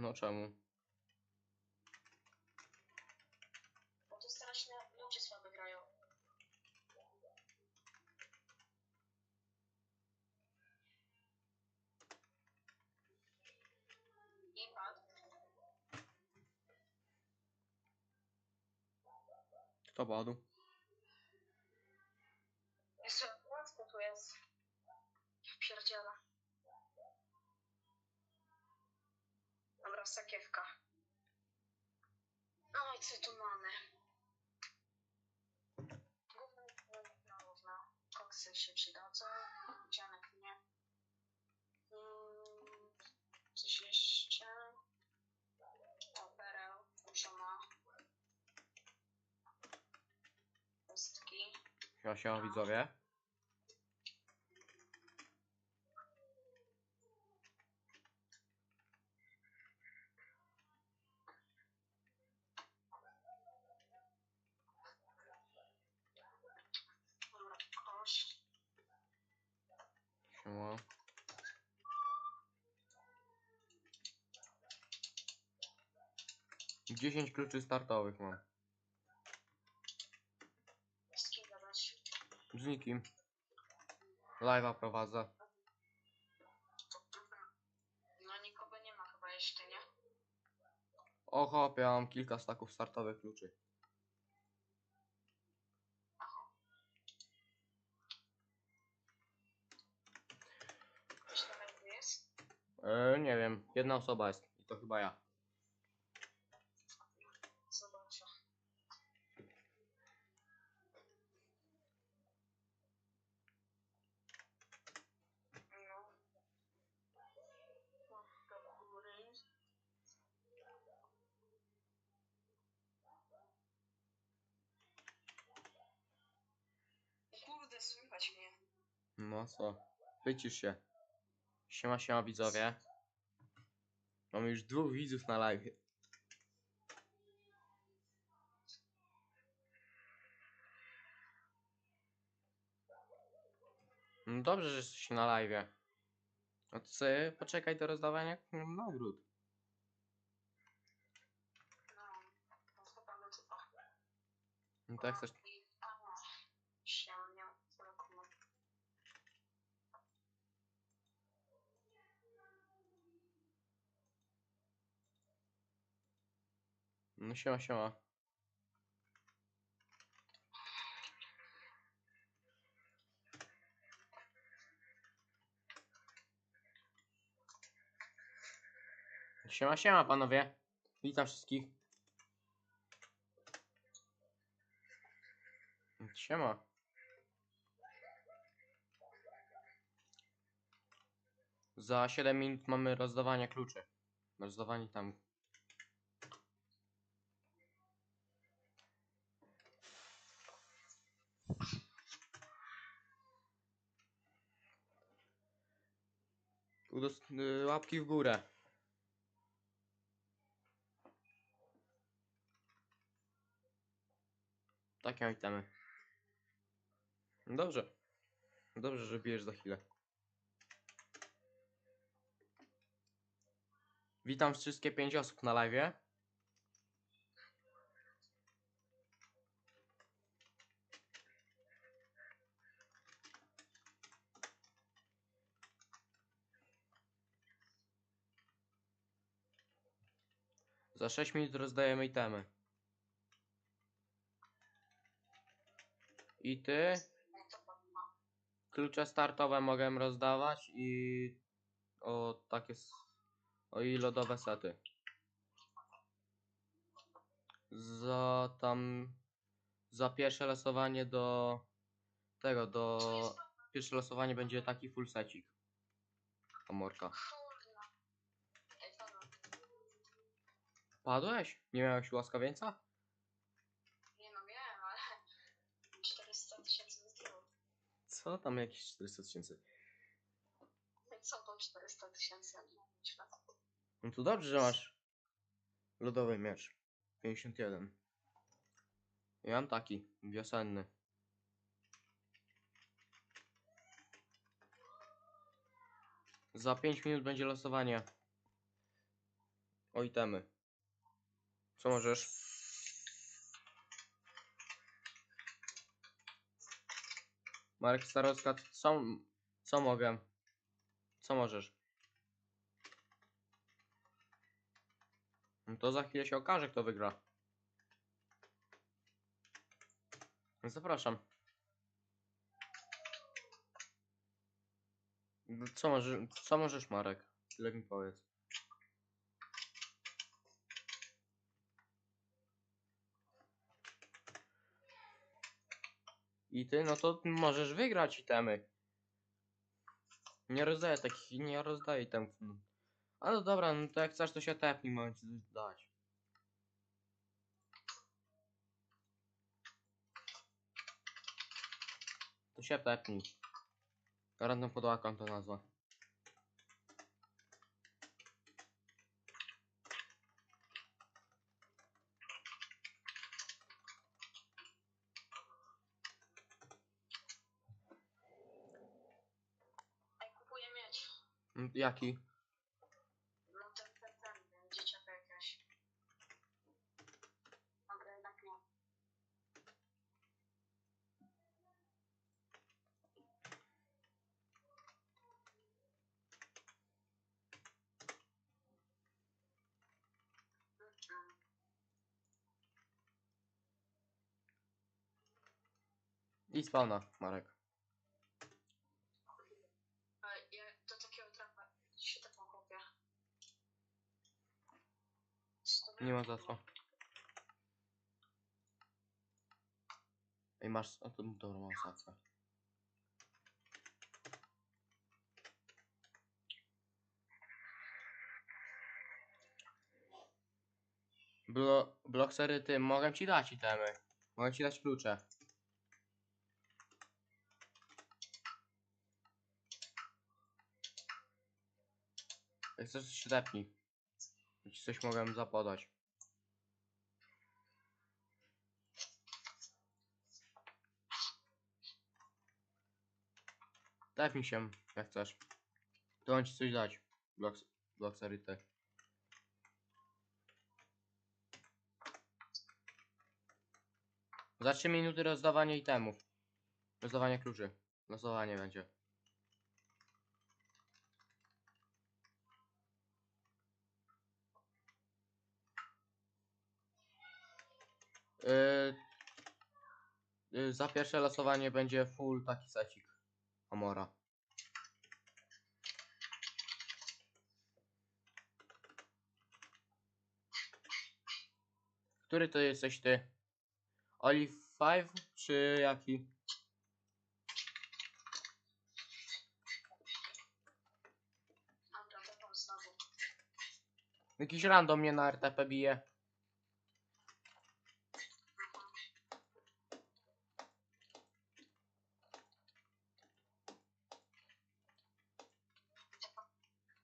No czemu? Bo to strasznie ludzie słabe grają. Impact. Kto padł? Jeszcze łatwo tu jest. Ja pierdzielę. Dobra, sakiewka. No i co tu mamy? Na równo. Koksy się przydadzą. Dzianek nie. Mm, coś jeszcze. O, pereł. Dużo ma. Pestki. Ja się widzowie. Dobra, kosz. Siema. Dziesięć kluczy startowych mam. Z kim gadać? Z nikim. Live'a prowadzę. No nikogo nie ma chyba jeszcze, nie? O mam kilka staków startowych kluczy. Ktoś na rynku jest? E, nie wiem, jedna osoba jest. I to chyba ja. Zobaczę. No. Do góry. Kurde, słychać mnie. No co? Wycisz się. Siema, siema widzowie. Mamy już dwóch widzów na live. No dobrze, że jesteś na live. No to sobie poczekaj do rozdawania nagród. No, no no No jak chcesz... I, a, się nie zakomu. No siema, siema. Siema, siema panowie. Witam wszystkich. Siema. Za 7 minut mamy rozdawanie kluczy. Rozdawanie tam Udos- y, łapki w górę. Takie itemy. Dobrze. Dobrze, że bijesz za chwilę. Witam wszystkie pięć osób na live. Za 6 minut rozdajemy itemy. I ty? Klucze startowe mogę rozdawać i o takie o i lodowe sety. Za tam za pierwsze losowanie do tego do pierwsze losowanie będzie taki full secik. Komorka. Kurna. Ej, dobra. Padłeś? Nie miałeś łaskawieńca? Nie no, miałem, ale 400 tysięcy zdjął. Co tam jakieś 400 tysięcy? Co to 400 tysięcy, ja nie mam świata. No to dobrze, że masz lodowy miecz. 51. Ja mam taki, wiosenny. Za 5 minut będzie losowanie. O itemy. Co możesz? Marek Starocka, co, co mogę? Co możesz? No to za chwilę się okaże, kto wygra. Zapraszam. Co możesz, co możesz Marek? Tyle mi powiedz. I ty, no to możesz wygrać itemy. Nie rozdaję takich, nie rozdaję itemów. no. A no dobra, no to jak chcesz to się tepnij, mogę ci coś dać. To się tepnij. Random podłaką to nazwa. Jaki? No ten, ten, dzieciaka jakaś. Dobra, jednak nie. I spawna, Marek. A ja do takiego trapa się tak pochopię. Nie ma za co. Ej, masz... A to dobra, mam sacę. Blo Blocksery, ty, mogę ci dać itemy. Mogę ci dać klucze. Chcesz, się tepnij. Ci coś mogę zapodać. Tepnij się, jak chcesz. To on ci coś dać. Blok, blok serii T. Za 3 minuty rozdawanie itemów. Rozdawanie kluczy. Losowanie będzie. Yy, za pierwsze losowanie będzie full taki secik. Amora. Który to jesteś ty? Olive 5 czy jaki? Jakiś random mnie na RTP bije.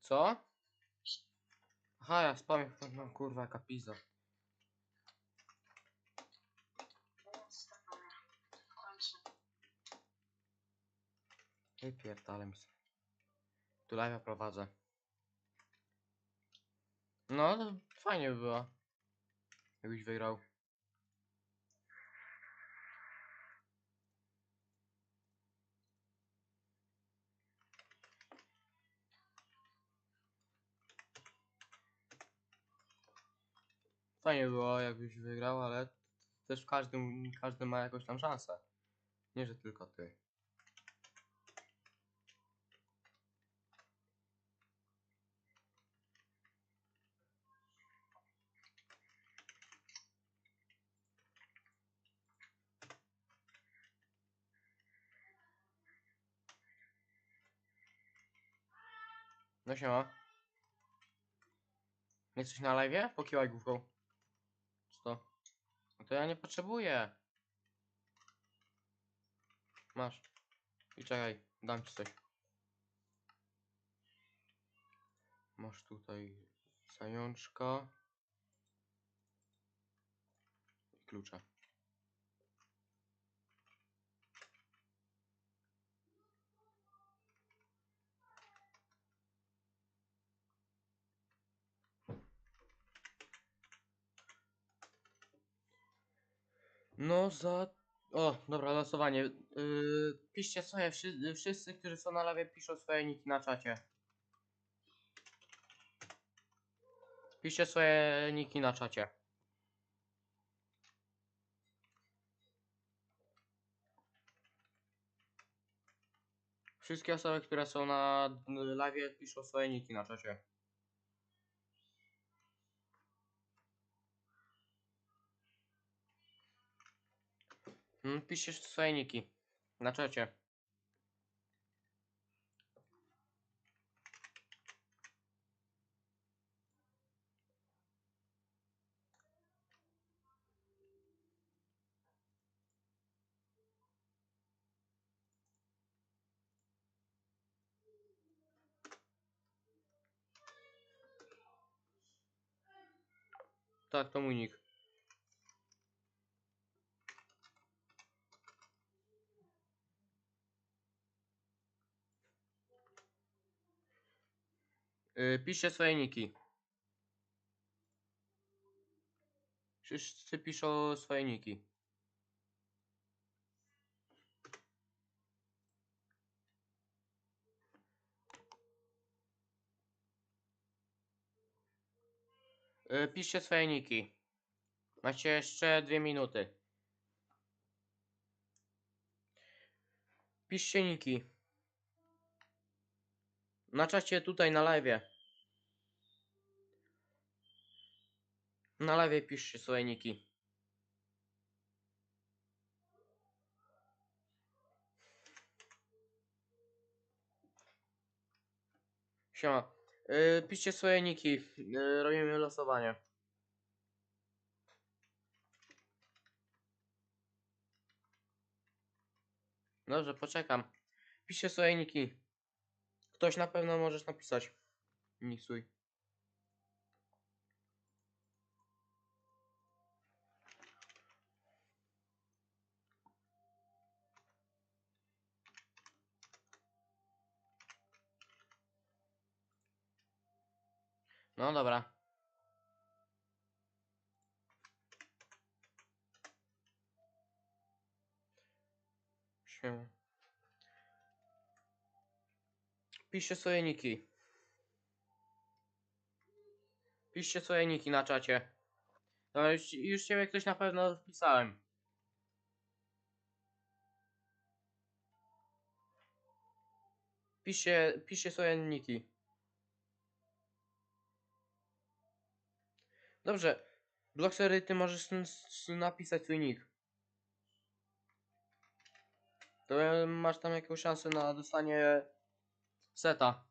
Co? Aha, ja spamię. No kurwa, jaka pizza. Więc mamy. W końcu. Ej, pierdolę mi się. Tu live'a prowadzę. No, to fajnie by było. Jakbyś wygrał. Fajnie by było, jakbyś wygrał, ale też każdy, każdy ma jakąś tam szansę. Nie, że tylko ty. No siema. Jesteś na live? Pokiwaj główką. To? Ja nie potrzebuję. Masz. I czekaj, dam ci coś. Masz tutaj zajączka. I klucze. No za... O, dobra, losowanie. Yy, piszcie swoje, wszy- wszyscy, którzy są na lewie, piszą swoje niki na czacie. Piszcie swoje niki na czacie. Wszystkie osoby, które są na live, piszą swoje niki na czacie. Mm, Piszcie swoje niki na czacie. Tak, to mój nick. Yy, piszcie swoje niki. Wszyscy piszą swoje niki. Yy, piszcie swoje niki. Macie jeszcze dwie minuty. Piszcie niki. Na czacie tutaj na live. Na live piszcie swoje niki. Siema. Yy, piszcie swoje niki. Yy, robimy losowanie. Dobrze, poczekam. Piszcie swoje niki. Ktoś na pewno możesz napisać. Nick swój. No dobra. Siema. Piszcie swoje niki. Piszcie swoje niki na czacie. No już, już ciebie ktoś na pewno wpisałem. Piszcie, piszcie swoje niki. Dobrze. Bloxery, ty możesz napisać swój nick. To e, masz tam jakąś szansę na dostanie seta.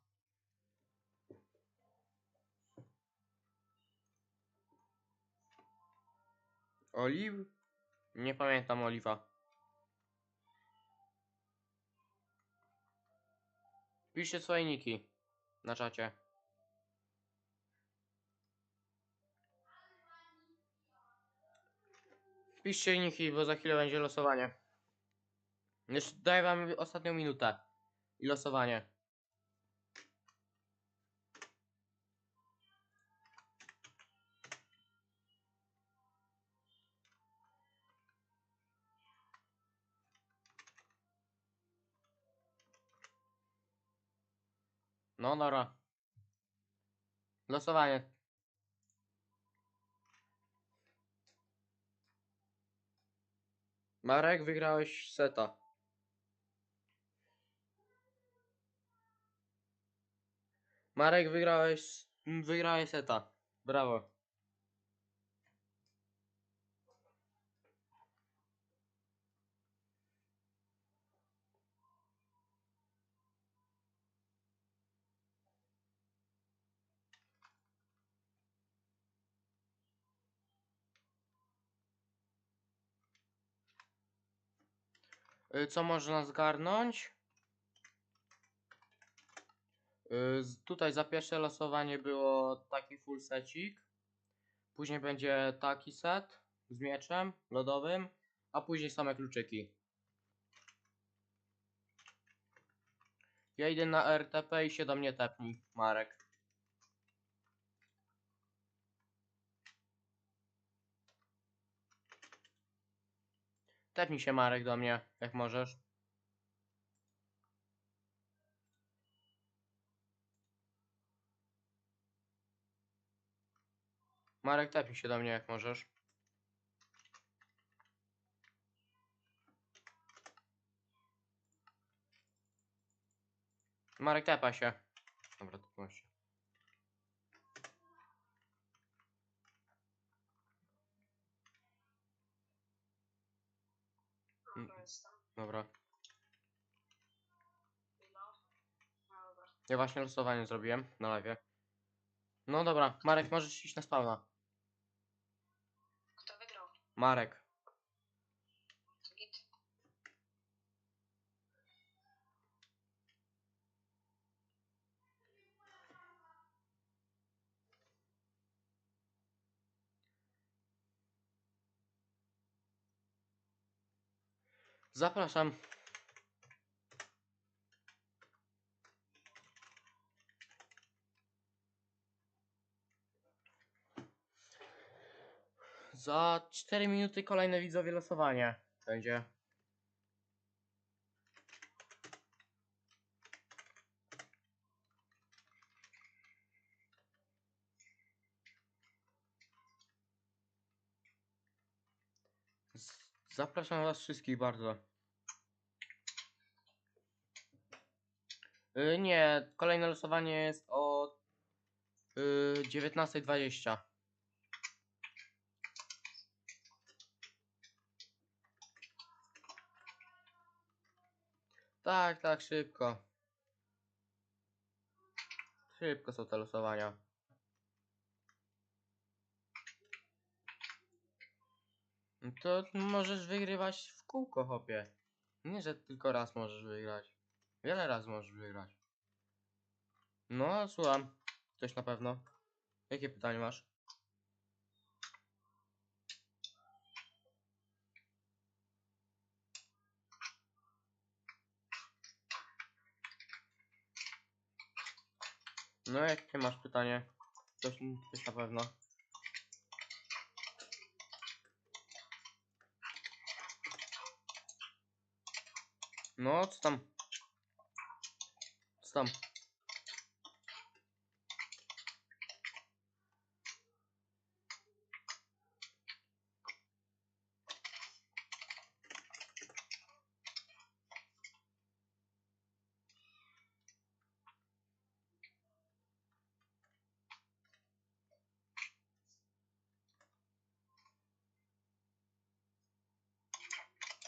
Oliw? Nie pamiętam Oliwa. Piszcie swoje niki na czacie. Piszcie niki, bo za chwilę będzie losowanie. Jeszcze daję wam ostatnią minutę. I losowanie. No. Losowanie. Marek, wygrałeś seta. Marek, wygrałeś, wygrałeś seta. Brawo. Co można zgarnąć? Y, Tutaj za pierwsze losowanie było taki full secik. Później będzie taki set z mieczem lodowym, a później same kluczyki. Ja idę na RTP i się do mnie tepnij, Marek. Tepnij się Marek do mnie, jak możesz. Marek, tepnij się do mnie, jak możesz. Marek, tepa się. Dobra, tepnął się. Mm. to jestem. Dobra. Chwila. No dobra. Ja właśnie losowanie zrobiłem na live. No dobra, Marek, możesz iść na spawna. Kto wygrał? Marek. Zapraszam. Za 4 minuty kolejne widzowie losowanie będzie. Z- Zapraszam was wszystkich bardzo. Y, nie, kolejne losowanie jest o y, 19.20. Tak, tak, szybko. Szybko są te losowania. To możesz wygrywać w kółko, hopie. Nie, że tylko raz możesz wygrać. Wiele razy możesz wygrać. No, słucham. Coś na pewno. Jakie pytanie masz? No, jakie masz pytanie? Coś, coś na pewno. No, co tam? Co tam?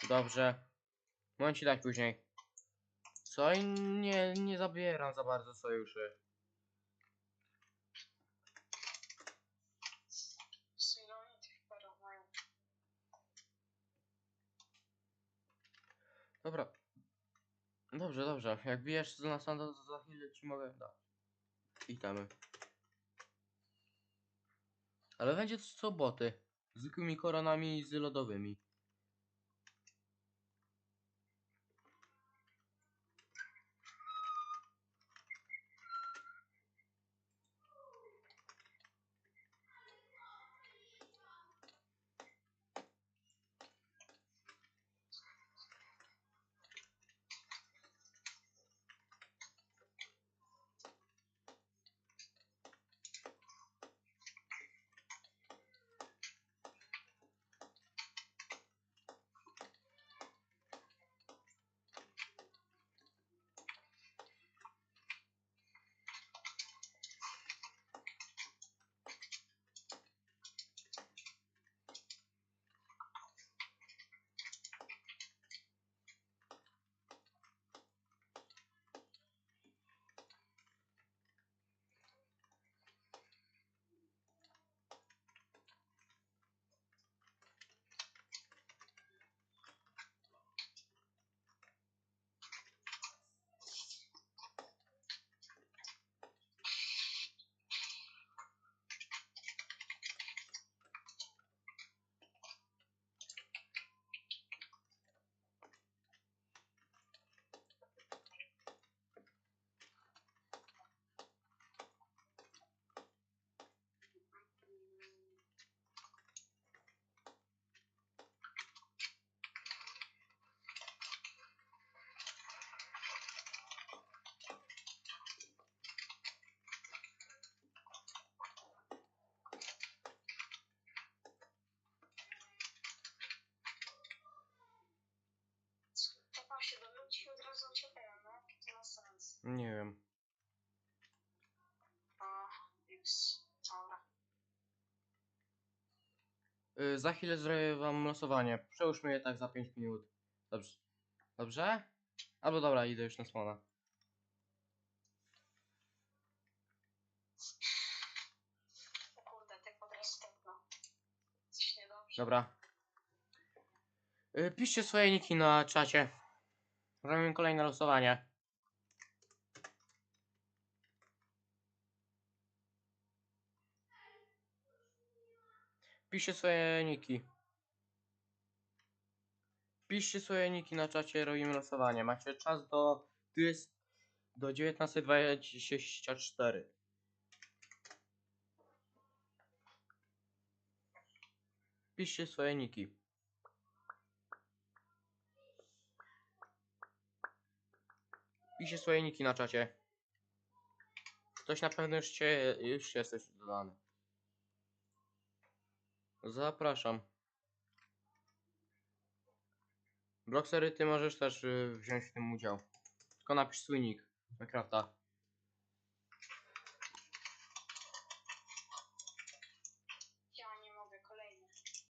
Dobrze. Mogę ci dać później. Co? I nie, nie zabieram za bardzo sojuszy. Dobra. Dobrze, dobrze. Jak bijesz na sanda, to za chwilę ci mogę dać. Witamy. Ale będzie to co boty. Z zwykłymi koronami z lodowymi. Nie wiem. Y, za chwilę zrobię wam losowanie. Przełóżmy je tak za 5 minut. Dobrze. Dobrze? Albo dobra, idę już na smona. O kurde, tak po prostu no. Coś niedobrze. Dobra. Y, piszcie swoje niki na czacie. Robimy kolejne losowanie. Piszcie swoje niki. Piszcie swoje niki na czacie, robimy losowanie. Macie czas do 20, do 19.24. Piszcie swoje niki. Piszcie swoje niki na czacie. Ktoś na pewno już, cię, już jesteś dodany. Zapraszam. Blocksery, ty możesz też y, wziąć w tym udział. Tylko napisz swój nick Minecrafta.